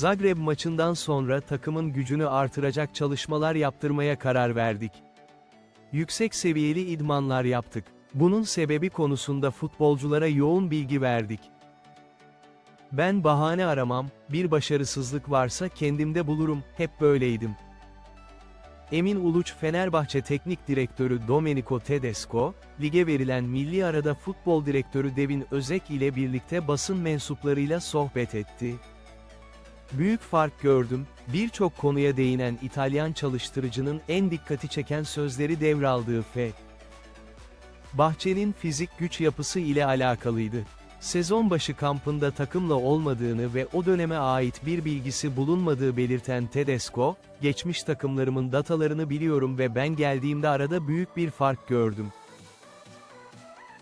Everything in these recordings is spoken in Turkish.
Zagreb maçından sonra takımın gücünü artıracak çalışmalar yaptırmaya karar verdik. Yüksek seviyeli idmanlar yaptık. Bunun sebebi konusunda futbolculara yoğun bilgi verdik. Ben bahane aramam, bir başarısızlık varsa kendimde bulurum, hep böyleydim. Emin Uluç Fenerbahçe Teknik Direktörü Domenico Tedesco, lige verilen milli arada futbol direktörü Devin Özek ile birlikte basın mensuplarıyla sohbet etti. Büyük fark gördüm, birçok konuya değinen İtalyan çalıştırıcının en dikkati çeken sözleri devraldığı F. Bahçenin fizik güç yapısı ile alakalıydı. Sezon başı kampında takımla olmadığını ve o döneme ait bir bilgisi bulunmadığı belirten Tedesco, geçmiş takımlarımın datalarını biliyorum ve ben geldiğimde arada büyük bir fark gördüm.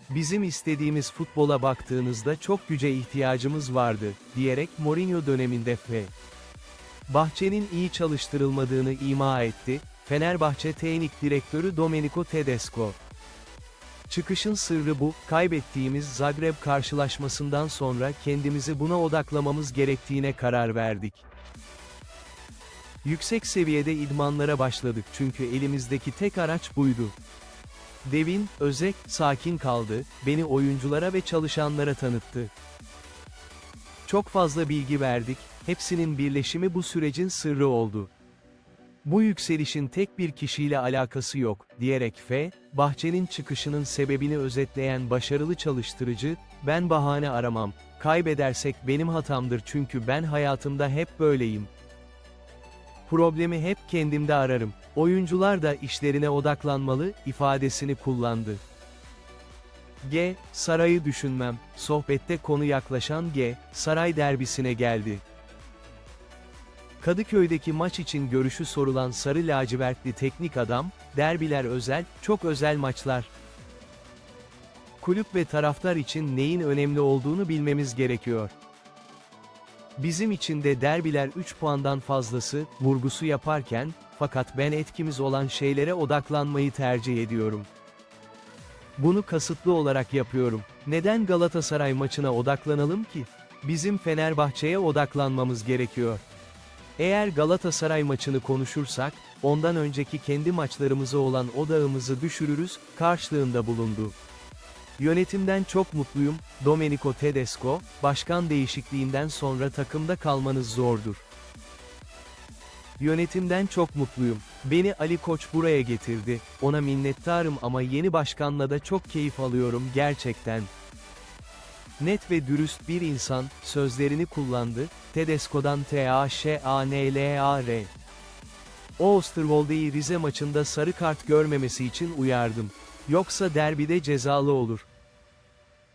Bizim istediğimiz futbola baktığınızda çok güce ihtiyacımız vardı, diyerek Mourinho döneminde F. Bahçe'nin iyi çalıştırılmadığını ima etti, Fenerbahçe Teknik Direktörü Domenico Tedesco. Çıkışın sırrı bu, kaybettiğimiz Zagreb karşılaşmasından sonra kendimizi buna odaklamamız gerektiğine karar verdik. Yüksek seviyede idmanlara başladık çünkü elimizdeki tek araç buydu. Devin, Özek, sakin kaldı, beni oyunculara ve çalışanlara tanıttı. Çok fazla bilgi verdik, hepsinin birleşimi bu sürecin sırrı oldu. Bu yükselişin tek bir kişiyle alakası yok, diyerek F, Bahçe'nin çıkışının sebebini özetleyen başarılı çalıştırıcı, ben bahane aramam, kaybedersek benim hatamdır çünkü ben hayatımda hep böyleyim. Problemi hep kendimde ararım, oyuncular da işlerine odaklanmalı, ifadesini kullandı. G, Saray'ı düşünmem, sohbette konu yaklaşan G, Saray derbisine geldi. Kadıköy'deki maç için görüşü sorulan sarı lacivertli teknik adam, derbiler özel, çok özel maçlar. Kulüp ve taraftar için neyin önemli olduğunu bilmemiz gerekiyor. Bizim için de derbiler 3 puandan fazlası, vurgusu yaparken, fakat ben etkimiz olan şeylere odaklanmayı tercih ediyorum. Bunu kasıtlı olarak yapıyorum. Neden Galatasaray maçına odaklanalım ki? Bizim Fenerbahçe'ye odaklanmamız gerekiyor. Eğer Galatasaray maçını konuşursak, ondan önceki kendi maçlarımıza olan odağımızı düşürürüz, karşılığında bulundu. Yönetimden çok mutluyum, Domenico Tedesco, başkan değişikliğinden sonra takımda kalmanız zordur. Yönetimden çok mutluyum. Beni Ali Koç buraya getirdi, ona minnettarım ama yeni başkanla da çok keyif alıyorum gerçekten. Net ve dürüst bir insan, sözlerini kullandı, Tedesco'dan T-A-Ş-A-N-L-A-R. Oosterwolde'yi Rize maçında sarı kart görmemesi için uyardım. Yoksa derbide cezalı olur.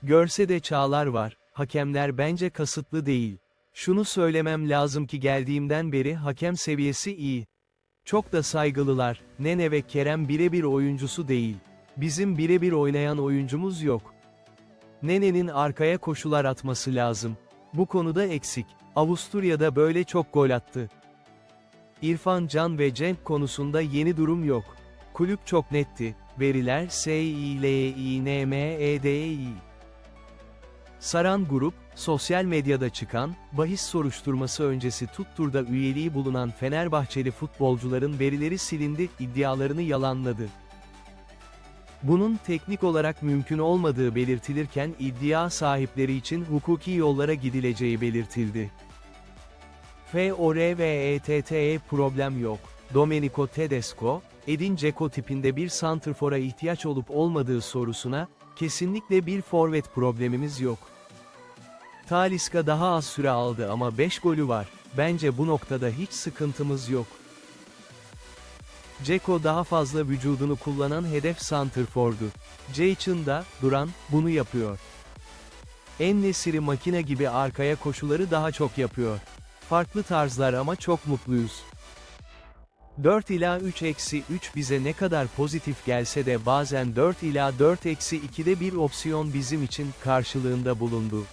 Görse de çağlar var, hakemler bence kasıtlı değil. Şunu söylemem lazım ki geldiğimden beri hakem seviyesi iyi. Çok da saygılılar, Nene ve Kerem birebir oyuncusu değil. Bizim birebir oynayan oyuncumuz yok. Nene'nin arkaya koşular atması lazım. Bu konuda eksik. Avusturya'da böyle çok gol attı. İrfan Can ve Cenk konusunda yeni durum yok. Kulüp çok netti. Veriler S-I-L-I-N-M-E-D-I. Saran Grup, sosyal medyada çıkan, bahis soruşturması öncesi tutturda üyeliği bulunan Fenerbahçeli futbolcuların verileri silindi, iddialarını yalanladı. Bunun teknik olarak mümkün olmadığı belirtilirken iddia sahipleri için hukuki yollara gidileceği belirtildi. FORVETT'ye problem yok. Domenico Tedesco, Edin Dzeko tipinde bir santrfora ihtiyaç olup olmadığı sorusuna, kesinlikle bir forvet problemimiz yok. Taliska daha az süre aldı ama 5 golü var, bence bu noktada hiç sıkıntımız yok. Ceko daha fazla vücudunu kullanan hedef santrfordu. Jaycın da, duran, bunu yapıyor. En-Nesyri makine gibi arkaya koşuları daha çok yapıyor. Farklı tarzlar ama çok mutluyuz. 4 ila 3 eksi 3 bize ne kadar pozitif gelse de bazen 4 ila 4 eksi 2'de bir opsiyon bizim için karşılığında bulundu.